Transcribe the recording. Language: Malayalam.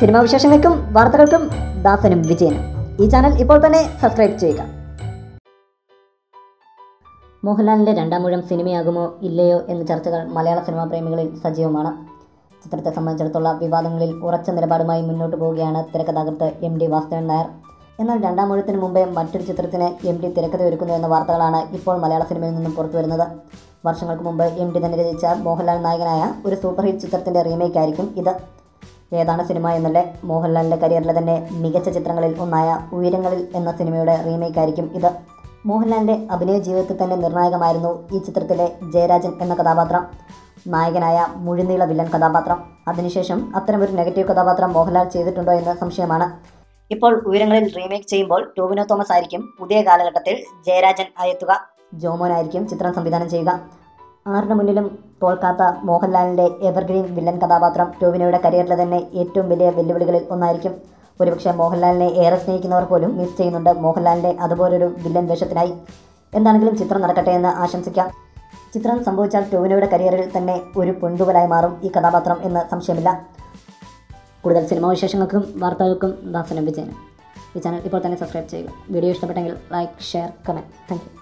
സിനിമാ വിശേഷങ്ങൾക്കും വാർത്തകൾക്കും ദാസനും വിജയനും. ഈ ചാനൽ ഇപ്പോൾ തന്നെ സബ്സ്ക്രൈബ് ചെയ്യുക. മോഹൻലാലിന്റെ രണ്ടാം മുഴം സിനിമയാകുമോ ഇല്ലയോ എന്ന ചർച്ചകൾ മലയാള സിനിമാ പ്രേമികളിൽ സജീവമാണ്. ചിത്രത്തെ സംബന്ധിച്ചിടത്തോളം വിവാദങ്ങളിൽ ഉറച്ച നിലപാടുമായി മുന്നോട്ട് പോവുകയാണ് തിരക്കഥാകൃത്ത് എം ഡി വാസുദേവൻ നായർ. എന്നാൽ രണ്ടാം മുഴത്തിന് മുമ്പേ മറ്റൊരു ചിത്രത്തിന് എം ഡി തിരക്കഥ ഒരുക്കുന്നു എന്ന വാർത്തകളാണ് ഇപ്പോൾ മലയാള സിനിമയിൽ നിന്നും പുറത്തു വരുന്നത്. വർഷങ്ങൾക്ക് മുമ്പ് എം ഡി തന്നെ രചിച്ച മോഹൻലാൽ നായകനായ ഒരു സൂപ്പർ ഹിറ്റ് ചിത്രത്തിന്റെ റീമേക്ക് ആയിരിക്കും ഇത്. ഏതാണ് സിനിമ എന്നല്ല? മോഹൻലാലിന്റെ കരിയറിലെ തന്നെ മികച്ച ചിത്രങ്ങളിൽ ഒന്നായ ഉയരങ്ങളിൽ എന്ന സിനിമയുടെ റീമേക്ക് ആയിരിക്കും ഇത്. മോഹൻലാലിന്റെ അഭിനയ ജീവിതത്തിൽ തന്നെ നിർണായകമായിരുന്നു ഈ ചിത്രത്തിലെ ജയരാജൻ എന്ന കഥാപാത്രം. നായകനായ മുഴുനീള വില്ലൻ കഥാപാത്രം. അതിനുശേഷം അത്തരമൊരു നെഗറ്റീവ് കഥാപാത്രം മോഹൻലാൽ ചെയ്തിട്ടുണ്ടോ എന്ന സംശയമാണ്. ഇപ്പോൾ ഉയരങ്ങളിൽ റീമേക്ക് ചെയ്യുമ്പോൾ ടോവിനോ തോമസ് ആയിരിക്കും പുതിയ കാലഘട്ടത്തിൽ ജയരാജൻ ആയെത്തുക. ജോമോനായിരിക്കും ചിത്രം സംവിധാനം ചെയ്യുക. ആരുടെ മുന്നിലും തോൽക്കാത്ത മോഹൻലാലിന്റെ എവർഗ്രീൻ വില്ലൻ കഥാപാത്രം ടോവിനോയുടെ കരിയറിലെ തന്നെ ഏറ്റവും വലിയ വെല്ലുവിളികളിൽ ഒന്നായിരിക്കും. ഒരുപക്ഷെ മോഹൻലാലിനെ ഏറെ സ്നേഹിക്കുന്നവർ പോലും മിസ് ചെയ്യുന്നുണ്ട് മോഹൻലാലിന്റെ അതുപോലൊരു വില്ലൻ വേഷത്തിനായി. എന്താണെങ്കിലും ചിത്രം നടക്കട്ടെ എന്ന് ആശംസിക്കാം. ചിത്രം സംഭവിച്ചാൽ ടോവിനോയുടെ കരിയറിൽ തന്നെ ഒരു പൊണ്ടുവലായി മാറും ഈ കഥാപാത്രം എന്ന് സംശയമില്ല. കൂടുതൽ സിനിമാ വിശേഷങ്ങൾക്കും വാർത്തകൾക്കും ദാസനം വിജയനും. ഈ ചാനൽ ഇപ്പോൾ തന്നെ സബ്സ്ക്രൈബ് ചെയ്യുക. വീഡിയോ ഇഷ്ടപ്പെട്ടെങ്കിൽ ലൈക്ക് ഷെയർ കമന്റ് താങ്ക്